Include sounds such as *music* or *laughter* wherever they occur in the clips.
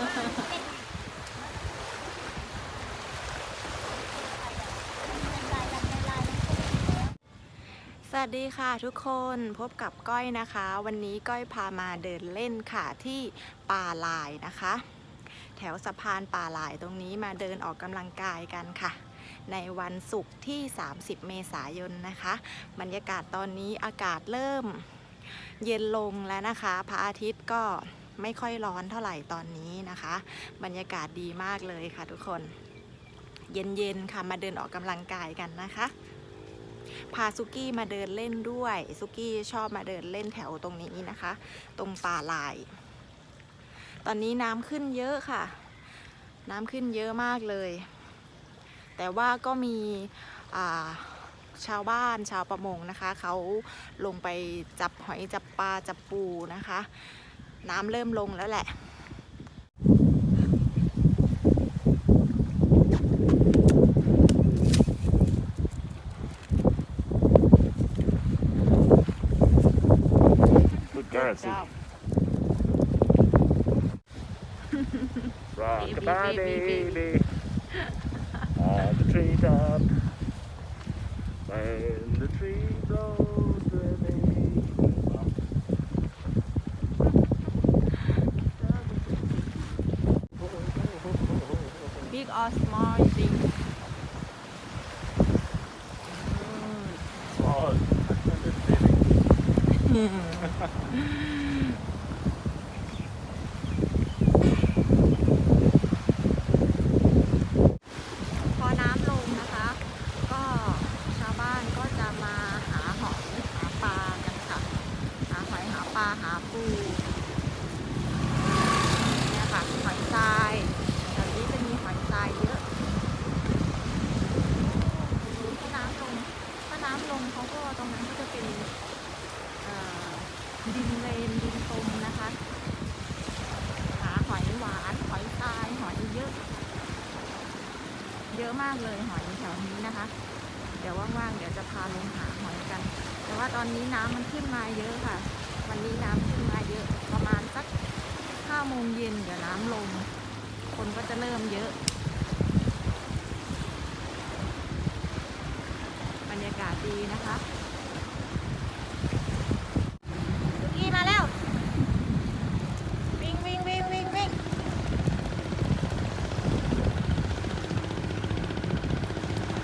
สวัสดีค่ะทุกคนพบกับก้อยนะคะ วันนี้ก้อยพามาเดินเล่นค่ะที่ป่าลายนะคะ แถวสะพานป่าลายตรงนี้มาเดินออกกำลังกายกันค่ะ ในวันศุกร์ที่ 30 เมษายนนะคะ บรรยากาศตอนนี้อากาศเริ่มเย็นลงแล้วนะคะ พระอาทิตย์ก็ ไม่ค่อยร้อนเท่าไหร่ตอนนี้นะคะ บรรยากาศดีมากเลยค่ะทุกคน เย็นๆค่ะมาเดินออกกำลังกายกันนะคะพาซุกี้มาเดินเล่นด้วยซุกี้ชอบมาเดินเล่นแถวตรงนี้นะคะ ตรงป่าลาย ตอนนี้น้ำขึ้นเยอะค่ะ น้ำขึ้นเยอะมากเลย แต่ว่าก็มีชาวบ้านชาวประมงนะคะ เขาลงไปจับหอยจับปลาจับปูนะคะ น้ำเริ่มลงแล้วแหละ Good currency. Rock Baby, baby, baby. are smiling. Mm. ก็จะเริ่มเยอะ บรรยากาศดีนะคะสุกี้มาแล้ว วิ่งวิ่งวิ่งวิ่งวิ่ง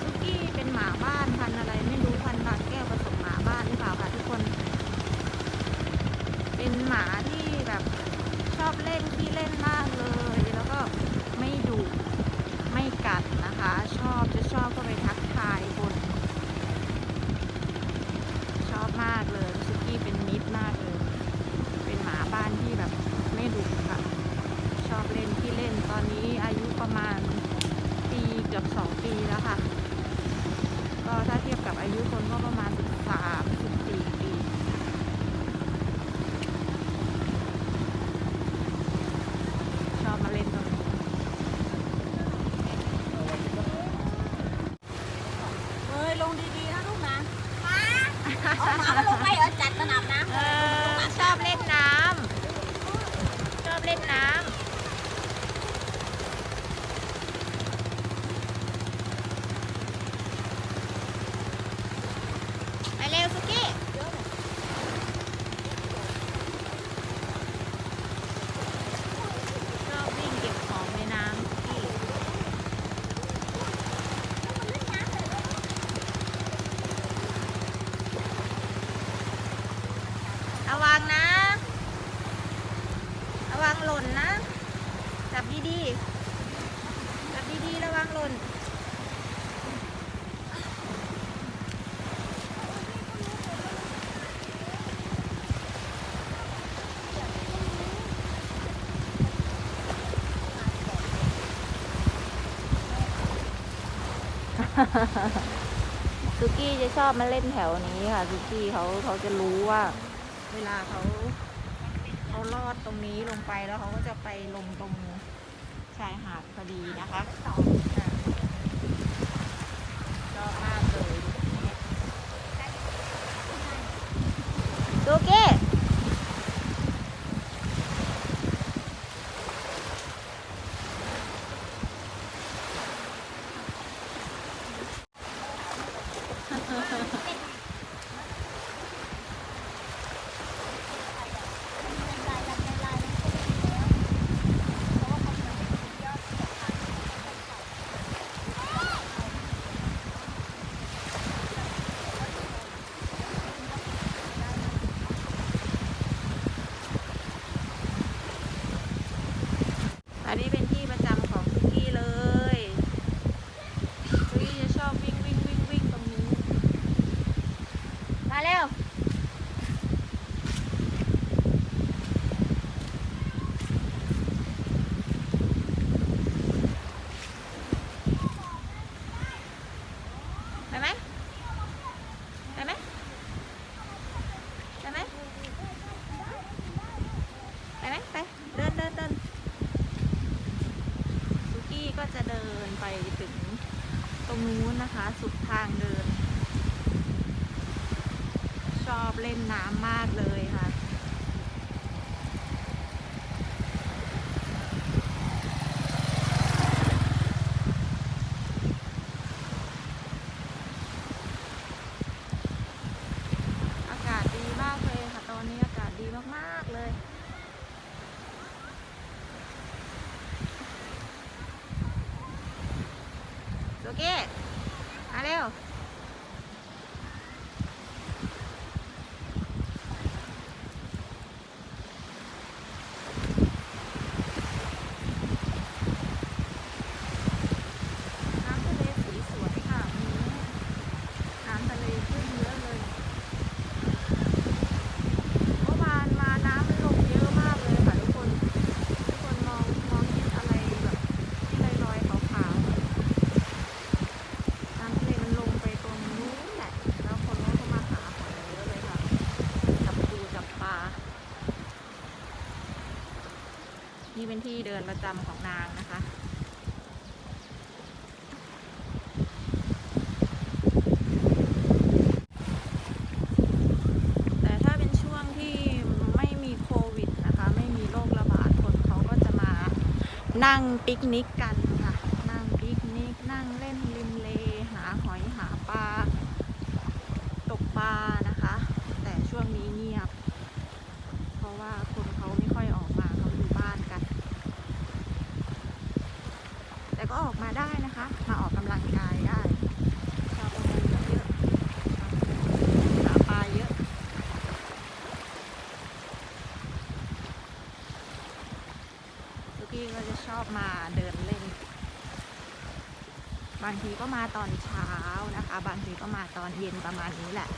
ซุกี้เป็นหมาบ้านพันอะไรไม่รู้พันบางแก้วผสมหมาบ้านหรือเปล่าคะทุกคน เป็นหมาที่แบบชอบเล่นที่เล่นมากเลย แล้วก็ไม่ดุไม่ กัดนะคะ ชอบจะชอบก็ไปทักทายคนชอบมากเลยซุกี้เป็นมิตรมากเลย เป็นหมาบ้านที่แบบไม่ดุค่ะ ชอบเล่นที่เล่นตอนนี้อายุประมาณปีเกือบสองปีแล้วค่ะ ก็ถ้าเทียบกับอายุคนก็ประมาณสิบสามสิบสี่ปี ชอบมาเล่นตรงนี้ เฮ้ย ลงดีๆนะลูกนะมาเอาหมามาลงไปเหรอจัดสนามน้ำ เออชอบเล่นน้ำ ชอบเล่นน้ำ ไปเร็วสุกี้ ชอบวิ่งเก็บของในน้ำสุกี้ ระวังนะ ระวังหล่นนะ จับดีๆ จับดีๆ ระวังหล่น ซุกี้จะชอบมาเล่นแถวนี้ค่ะซุกี้เขาเขาจะรู้ว่า เวลาเขาเขาลอดตรงนี้ลงไปแล้วเขาก็จะไปลงตรงชายหาดพอดีนะคะ ไปไหมไปเดินเดินเดินซุกี้ก็จะเดินไปถึงตรงนู้นนะคะ สุดทางเดิน ชอบเล่นน้ำมากเลยค่ะ เคมาเร็ว น้ำทะเลสีสวยค่ะวันนี้น้ำทะเลขึ้นเยอะเลย เมื่อวานมาน้ำมันลงเยอะมากเลยค่ะทุกคน ทุกคนมองมองเห็นอะไรแบบที่ลอยลอยๆขาวๆน้ำทะเลมันลงไปตรงนู้นแหละ แล้วคนก็เข้ามาหาหอยเยอะเลยค่ะ จับปูจับปลา นี่เป็นที่เดินประจำของนางนะคะ แต่ถ้าเป็นช่วงที่ไม่มีโควิดนะคะ ไม่มีโรคระบาดคนเขาก็จะมานั่งปิกนิกกันงปิกนิก นั่งเล่นริมเล หาหอยหาปลา ตกปลานะคะ แต่ช่วงนี้เงียบ เพราะว่าคนเขาไม่ค่อยออกมาเขาอยู่บ้านกัน แต่ก็ออกมาได้นะคะ มาออกกำลังกายได้ชาวประมงก็เยอะหาปลาเยอะ ทุกทีก็จะชอบมาเดินเล่น บางทีก็มาตอนเช้านะคะ บางทีก็มาตอนเย็นประมาณนี้แหละ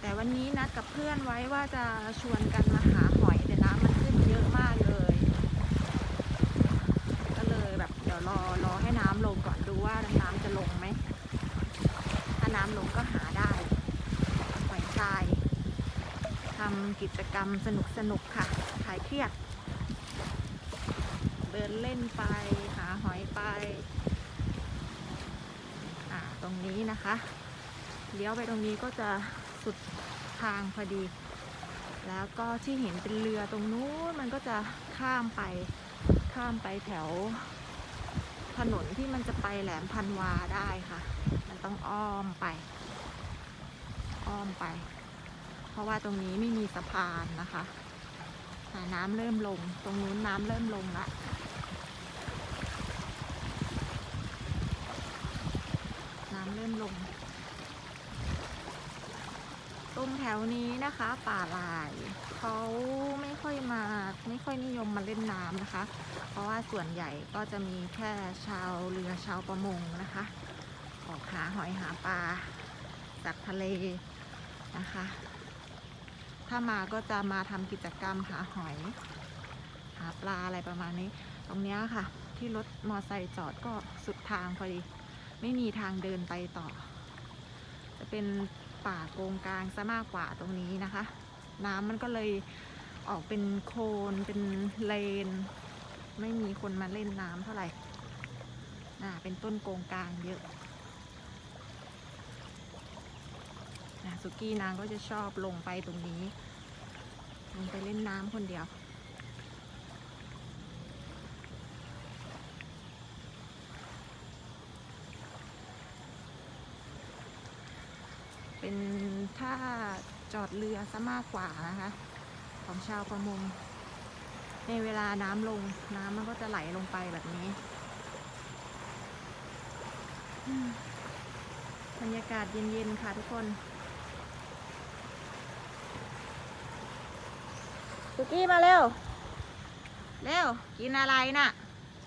แต่วันนี้นัดกับเพื่อนไว้ว่าจะชวนกันมาหาหอยแต่น้ำมันขึ้นเยอะมากเลย ก็เลยแบบเดี๋ยวรอรอให้น้ำลงก่อนดูว่าน้ำจะลงไหม ถ้าน้ำลงก็หาได้หอยทรายทำกิจกรรมสนุกสนุกๆค่ะคลายเครียด ดินเล่นไปหาหอยไป อ่าตรงนี้นะคะ เลี้ยวไปตรงนี้ก็จะสุดทางพอดี แล้วก็ที่เห็นเป็นเรือตรงนู้นมันก็จะข้ามไปข้ามไปแถว ถนนที่มันจะไปแหลมพันวาได้ค่ะ มันต้องอ้อมไป อ้อมไป เพราะว่าตรงนี้ไม่มีสะพานนะคะน้ำเริ่มลง ตรงนู้นน้ำเริ่มลงละ น้ำเริ่มลง ตรง แถวนี้นะคะ ป่าลายเขาไม่ค่อยมาไม่ค่อยนิยมมาเล่นน้ำนะคะ เพราะว่าส่วนใหญ่ก็จะมีแค่ชาวเรือชาวประมงนะคะ ออกหาหอยหาปลาจากทะเลนะคะ ถ้ามาก็จะมาทำกิจกรรมหาหอย หาปลาอะไรประมาณนี้ ตรงนี้ค่ะ ที่รถมอไซค์จอดก็สุดทางพอดี ไม่มีทางเดินไปต่อ จะเป็น ป่าโกงกลางซะมากกว่าตรงนี้นะคะ น้ำมันก็เลยออกเป็นโคลนเป็นเลน ไม่มีคนมาเล่นน้ำเท่าไหร่น่าเป็นต้นโกงกลางเยอะนะสุกี้นางก็จะชอบลงไปตรงนี้ ลงไปเล่นน้ำคนเดียว เป็นท่าจอดเรือซะมากกว่านะคะ ของชาวประมง ในเวลาน้ำลงน้ำมันก็จะไหลลงไปแบบนี้อืมบรรยากาศเย็นๆค่ะทุกคนสุกี้มาเร็ว เร็ว กินอะไรน่ะ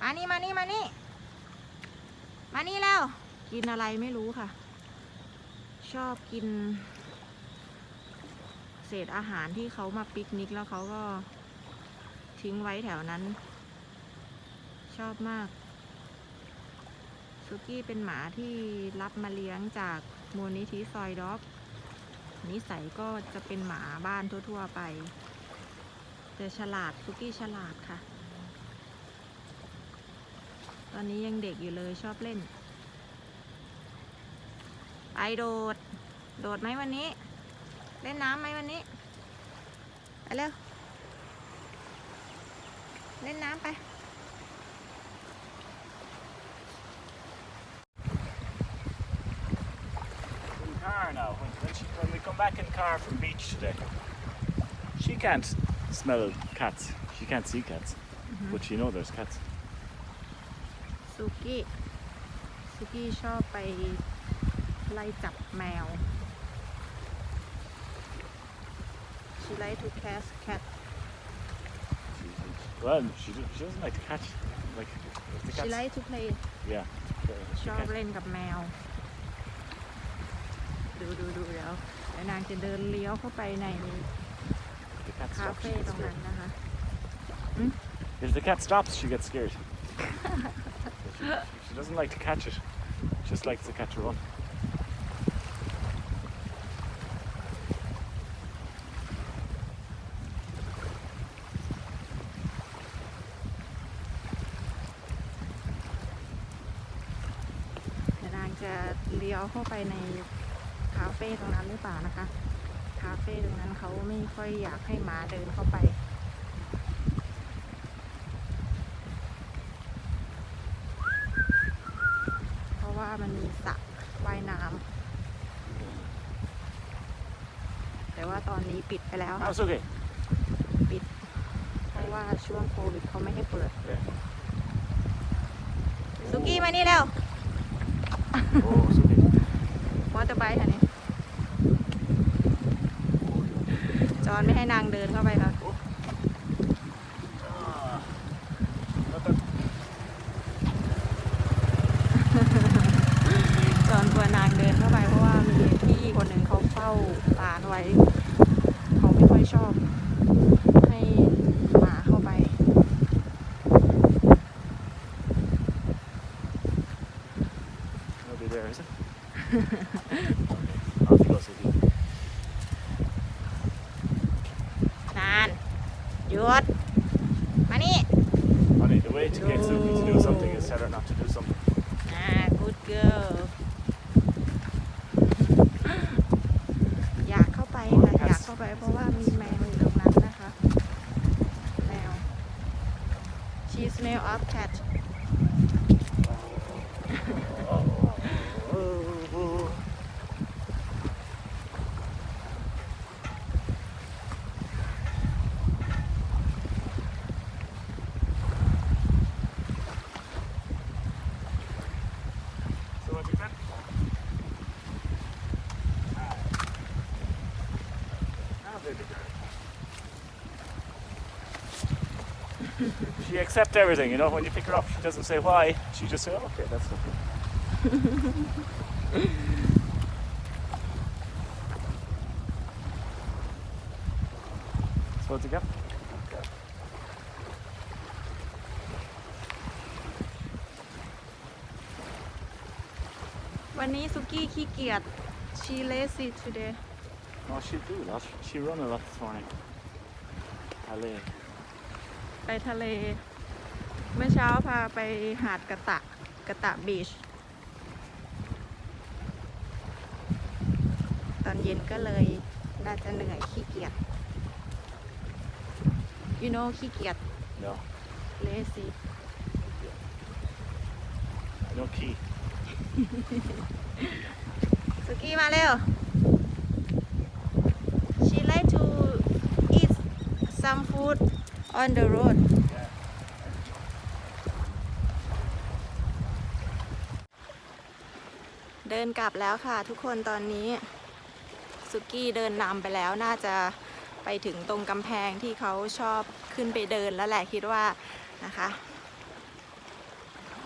มานี่มานี่มานี่ มานี่แล้ว กินอะไรไม่รู้ค่ะ ชอบกินเศษอาหารที่เขามาปิกนิกแล้วเขาก็ทิ้งไว้แถวนั้น ชอบมากซุกี้เป็นหมาที่รับมาเลี้ยงจากมูลนิธิซอยด็อก นิสัยก็จะเป็นหมาบ้านทั่ว ๆ ไป แต่ฉลาดซุกี้ฉลาดค่ะ ตอนนี้ยังเด็กอยู่เลยชอบเล่น ไปโดด โดดไหมวันนี้ เล่นน้ำไหมวันนี้ ไปเร็ว เล่นน้ำไป In car now. When, when, she, when we come back in car from beach today, she can't smell cats. She can't see cats, but she know there's cats. สุกี้ สุกี้ชอบไปไล่จับแมว She like to catch cat Well, she, do- she doesn't like to catch. Like if the She cats, like to play yeah. she ชอบ can't- เล่นกับแมว ดูดูดูแล้วเดี๋ยวนางจะเดินเลี้ยวเข้าไปใน if the cat คา stops, เฟ่ she ต gets รงนั้น scared. นะคะ If the cat stops, she gets scared. *laughs* she, she doesn't like to catch it. Just likes to catch a run. เลี้ยวเข้าไปในคาเฟ่ตรงนั้นหรือเปล่านะคะ คาเฟ่ตรงนั้นเขาไม่ค่อยอยากให้หมาเดินเข้าไปเพราะว่ามันมีสระว่ายน้ำแต่ว่าตอนนี้ปิดไปแล้ว Oh, ค่ะ it's okay. ปิด เพราะว่าช่วงโควิดเขาไม่ให้เปิด Yeah. สุกี้มานี่แล้ว Oh, it's okay. มอเต จะไปค่ะนี่จอนไม่ให้นางเดินเข้าไปค่ะ Ah. Not that- จอนกลัวนางเดินเข้าไปเพราะว่ามีพี่คนหนึ่งเขาเฝ้าร้านไว้ เขาไม่ค่อยชอบ ให้หมาเข้าไป Nobody there, is it? Off you go, Suki. นานหยุดมานี่ Honey, the way to get Suki to do something is tell her not to do something. อ่า good girl อยากเข้าไปค่ะอยากเข้าไปเพราะว่ามีแมวอยู่ตรงนั้นนะคะ แมว she smell of cat So what you said? Ah, baby girl. She accepts everything, you know. When you pick her up, she doesn't say why. She just says, "Okay, that's okay." so what's it got? วันนี้ซุกี้ขี้เกียจ she lazy today Oh, she do a lot. She run a lot this morning. Ale. ไปทะเล เมื่อเช้าพาไปหาดกระตะกระตะบีช ตอนเย็นก็เลยน่าจะเหนื่อยขี้เกียจ you know ขี้เกียจ No, lazy no key. สุกี้มาเร็ว she like to eat some food on the road เดินกลับแล้วค่ะ ทุกคนตอนนี้สุกี้เดินนำไปแล้วน่าจะไปถึงตรงกำแพงที่เขาชอบขึ้นไปเดินแล้วแหละคิดว่านะคะ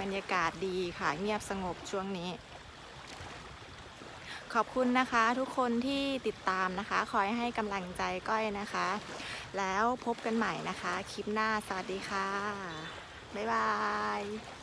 บรรยากาศดีค่ะเงียบสงบช่วงนี้ ขอบคุณนะคะทุกคนที่ติดตามนะคะ คอยให้กำลังใจก้อยนะคะ แล้วพบกันใหม่นะคะ คลิปหน้าสวัสดีค่ะ บ๊ายบาย